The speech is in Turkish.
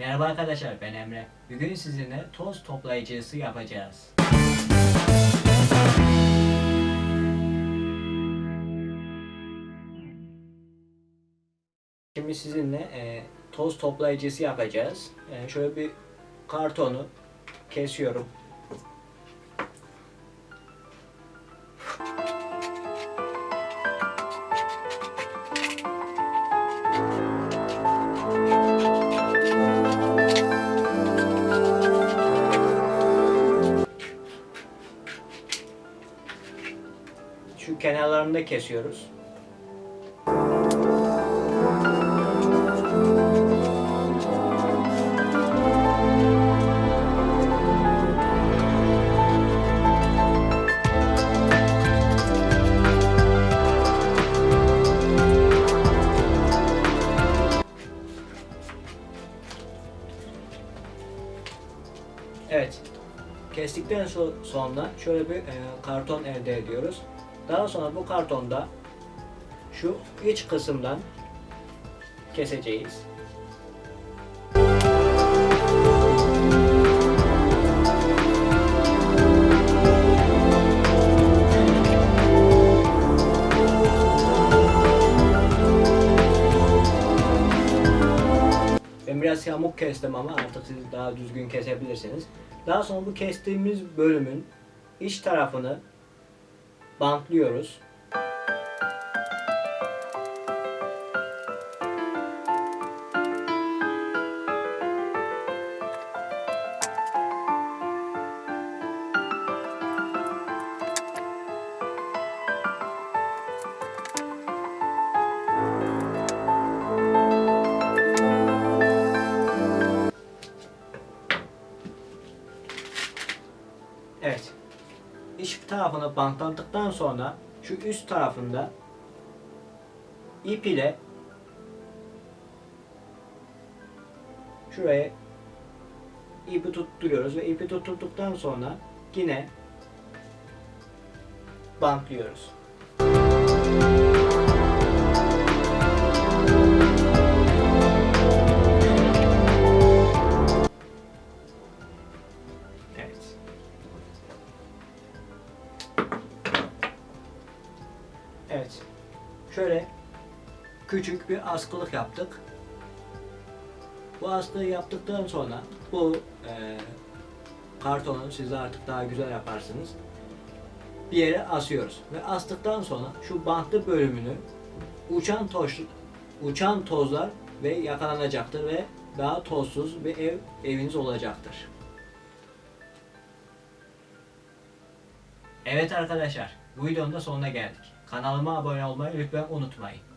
Merhaba arkadaşlar ben Emre. Bugün sizinle toz toplayıcısı yapacağız. Şimdi sizinle e, toz toplayıcısı yapacağız. E, şöyle bir kartonu kesiyorum. Şu kenarlarını da kesiyoruz. Evet. Kestikten so- sonra şöyle bir e, karton elde ediyoruz. Daha sonra bu kartonda şu iç kısımdan keseceğiz. Ben biraz yamuk kestim ama artık siz daha düzgün kesebilirsiniz. Daha sonra bu kestiğimiz bölümün iç tarafını bantlıyoruz. Evet. Tarafını bantladıktan sonra şu üst tarafında ip ile şuraya ipi tutturuyoruz ve ipi tutturduktan sonra yine bantlıyoruz. Evet. Şöyle küçük bir askılık yaptık. Bu askıyı yaptıktan sonra bu e, kartonu siz artık daha güzel yaparsınız. Bir yere asıyoruz ve astıktan sonra şu bantlı bölümünü uçan toz uçan tozlar ve yakalanacaktır ve daha tozsuz bir ev eviniz olacaktır. Evet arkadaşlar, bu videonun da sonuna geldik. Kanalıma abone olmayı lütfen unutmayın.